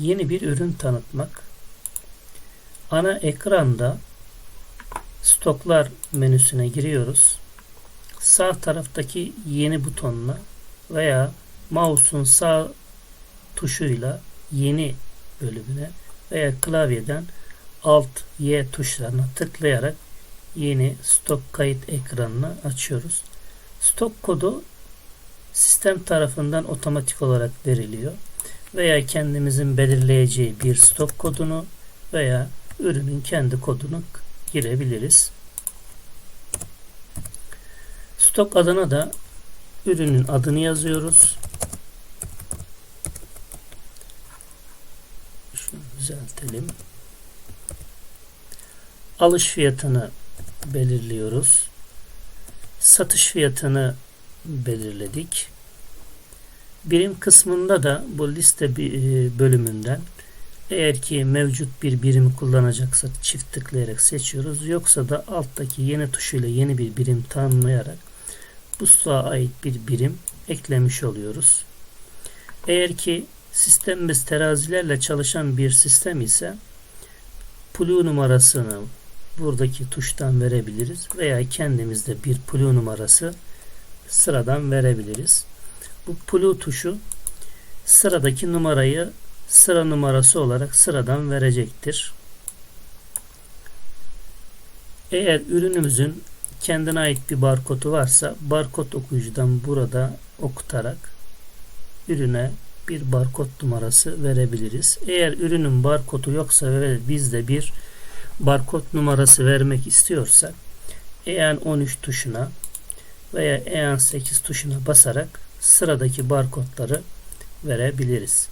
Yeni bir ürün tanıtmak. Ana ekranda stoklar menüsüne giriyoruz. Sağ taraftaki yeni butonuna veya mouse'un sağ tuşuyla yeni bölümüne veya klavyeden alt Y tuşlarına tıklayarak yeni stok kayıt ekranını açıyoruz. Stok kodu sistem tarafından otomatik olarak veriliyor veya kendimizin belirleyeceği bir stok kodunu veya ürünün kendi kodunu girebiliriz. Stok adına da ürünün adını yazıyoruz. Şunu düzeltelim. Alış fiyatını belirliyoruz. Satış fiyatını belirledik. Birim kısmında da bu liste bölümünden eğer ki mevcut bir birimi kullanacaksak çift tıklayarak seçiyoruz. Yoksa da alttaki yeni tuşuyla yeni bir birim tanımlayarak bu stoğa ait bir birim eklemiş oluyoruz. Eğer ki sistemimiz terazilerle çalışan bir sistem ise pulu numarasını buradaki tuştan verebiliriz veya kendimizde bir pulu numarası sıradan verebiliriz. Bu pulu tuşu sıradaki numarayı sıra numarası olarak sıradan verecektir. Eğer ürünümüzün kendine ait bir barkodu varsa barkod okuyucudan burada okutarak ürüne bir barkod numarası verebiliriz. Eğer ürünün barkodu yoksa ve biz de bir barkod numarası vermek istiyorsak EN13 tuşuna veya EN8 tuşuna basarak sıradaki barkodları verebiliriz.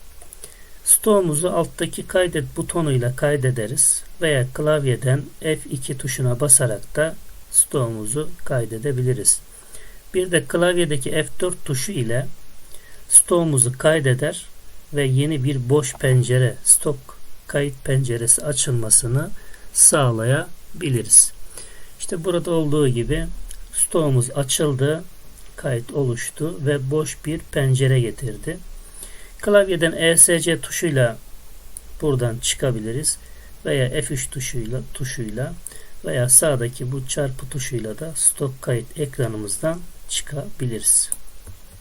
Stoğumuzu alttaki kaydet butonuyla kaydederiz veya klavyeden F2 tuşuna basarak da stoğumuzu kaydedebiliriz. Bir de klavyedeki F4 tuşu ile stoğumuzu kaydeder ve yeni bir boş pencere stok kayıt penceresi açılmasını sağlayabiliriz. İşte burada olduğu gibi stoğumuz açıldı, kayıt oluştu ve boş bir pencere getirdi. Klavyeden ESC tuşuyla buradan çıkabiliriz veya F3 tuşuyla tuşuyla veya sağdaki bu çarpı tuşuyla da stok kayıt ekranımızdan çıkabiliriz.